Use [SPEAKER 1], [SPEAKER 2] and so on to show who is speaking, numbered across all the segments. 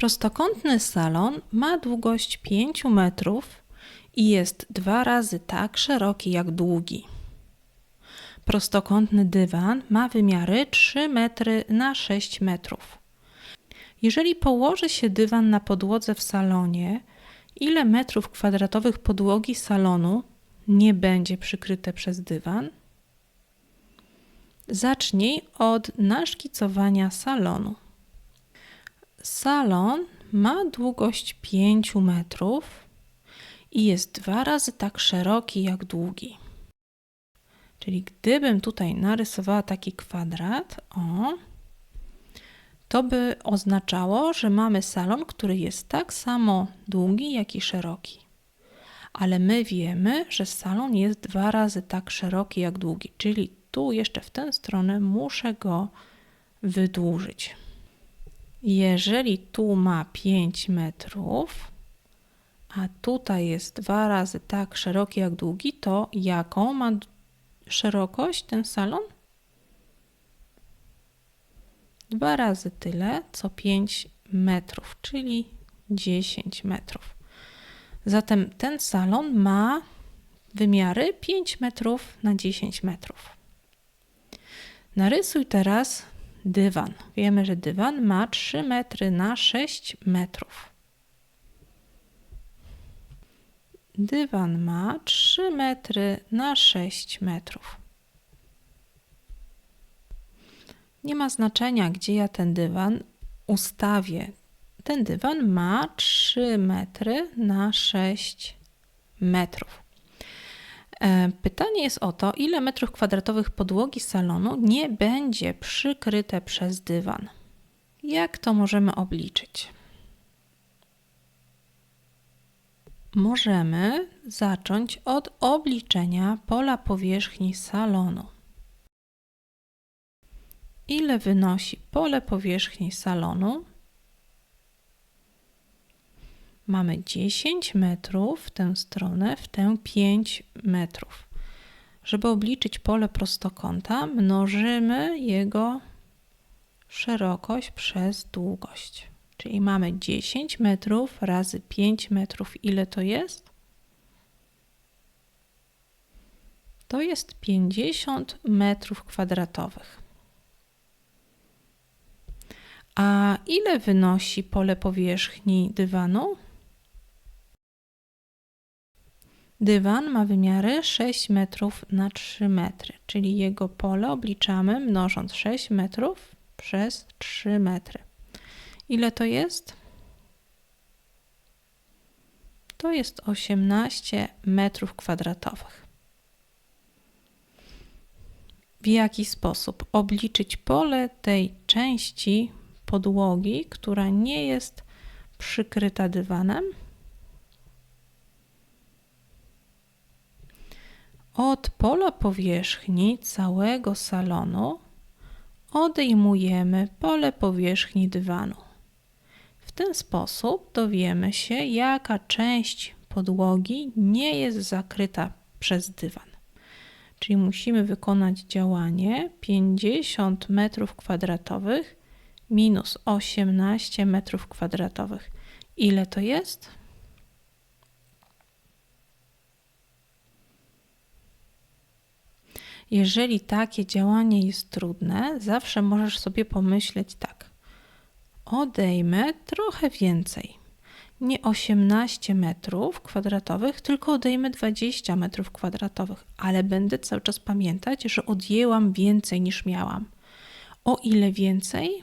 [SPEAKER 1] Prostokątny salon ma długość 5 metrów i jest dwa razy tak szeroki jak długi. Prostokątny dywan ma wymiary 3 metry na 6 metrów. Jeżeli położy się dywan na podłodze w salonie, ile metrów kwadratowych podłogi salonu nie będzie przykryte przez dywan? Zacznij od naszkicowania salonu. Salon ma długość 5 metrów i jest dwa razy tak szeroki jak długi. Czyli gdybym tutaj narysowała taki kwadrat, o, to by oznaczało, że mamy salon, który jest tak samo długi, jak i szeroki. Ale my wiemy, że salon jest dwa razy tak szeroki, jak długi, czyli tu jeszcze w tę stronę muszę go wydłużyć. Jeżeli tu ma 5 metrów, a tutaj jest dwa razy tak szeroki jak długi, to jaką ma szerokość ten salon? Dwa razy tyle, co 5 metrów, czyli 10 metrów. Zatem ten salon ma wymiary 5 metrów na 10 metrów. Narysuj teraz dywan. Wiemy, że dywan ma 3 metry na 6 metrów. Dywan ma 3 metry na 6 metrów. Nie ma znaczenia, gdzie ja ten dywan ustawię. Ten dywan ma 3 metry na 6 metrów. E, pytanie jest o to, ile metrów kwadratowych podłogi salonu nie będzie przykryte przez dywan. Jak to możemy obliczyć? Możemy zacząć od obliczenia pola powierzchni salonu. Ile wynosi pole powierzchni salonu? Mamy 10 metrów w tę stronę, w tę 5 metrów. Żeby obliczyć pole prostokąta, mnożymy jego szerokość przez długość. Czyli mamy 10 metrów razy 5 metrów. Ile to jest? To jest 50 metrów kwadratowych. A ile wynosi pole powierzchni dywanu? Dywan ma wymiary 6 metrów na 3 metry, czyli jego pole obliczamy mnożąc 6 metrów przez 3 metry. Ile to jest? To jest 18 metrów kwadratowych. W jaki sposób obliczyć pole tej części podłogi, która nie jest przykryta dywanem? Od pola powierzchni całego salonu odejmujemy pole powierzchni dywanu. W ten sposób dowiemy się, jaka część podłogi nie jest zakryta przez dywan. Czyli musimy wykonać działanie 50 m2 minus 18 m2. Ile to jest? Jeżeli takie działanie jest trudne, zawsze możesz sobie pomyśleć tak. Odejmę trochę więcej. Nie 18 metrów kwadratowych, tylko odejmę 20 metrów kwadratowych, ale będę cały czas pamiętać, że odjęłam więcej niż miałam. O ile więcej?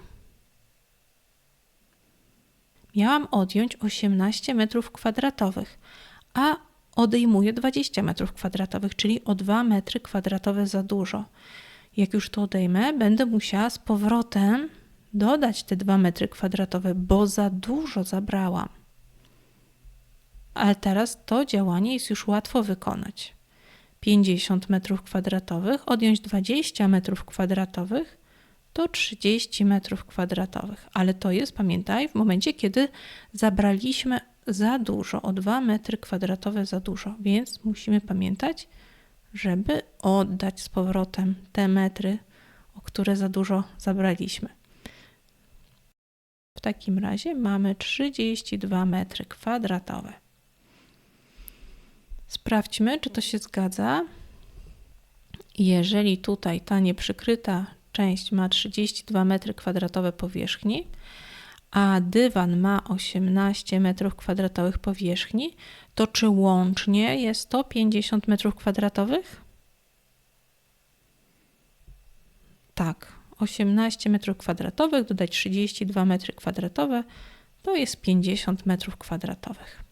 [SPEAKER 1] Miałam odjąć 18 metrów kwadratowych, a odejmuje 20 m2, czyli o 2 m2 za dużo. Jak już to odejmę, będę musiała z powrotem dodać te 2 m2, bo za dużo zabrałam. Ale teraz to działanie jest już łatwo wykonać. 50 m2 odjąć 20 m2 to 30 m2, ale to jest, pamiętaj, w momencie, kiedy zabraliśmy za dużo, o 2 metry kwadratowe za dużo, więc musimy pamiętać, żeby oddać z powrotem te metry, o które za dużo zabraliśmy. W takim razie mamy 32 metry kwadratowe. Sprawdźmy, czy to się zgadza. Jeżeli tutaj ta nieprzykryta część ma 32 metry kwadratowe powierzchni, a dywan ma 18 metrów kwadratowych powierzchni, to czy łącznie jest to 50 metrów kwadratowych? Tak, 18 metrów kwadratowych dodać 32 metry kwadratowe to jest 50 metrów kwadratowych.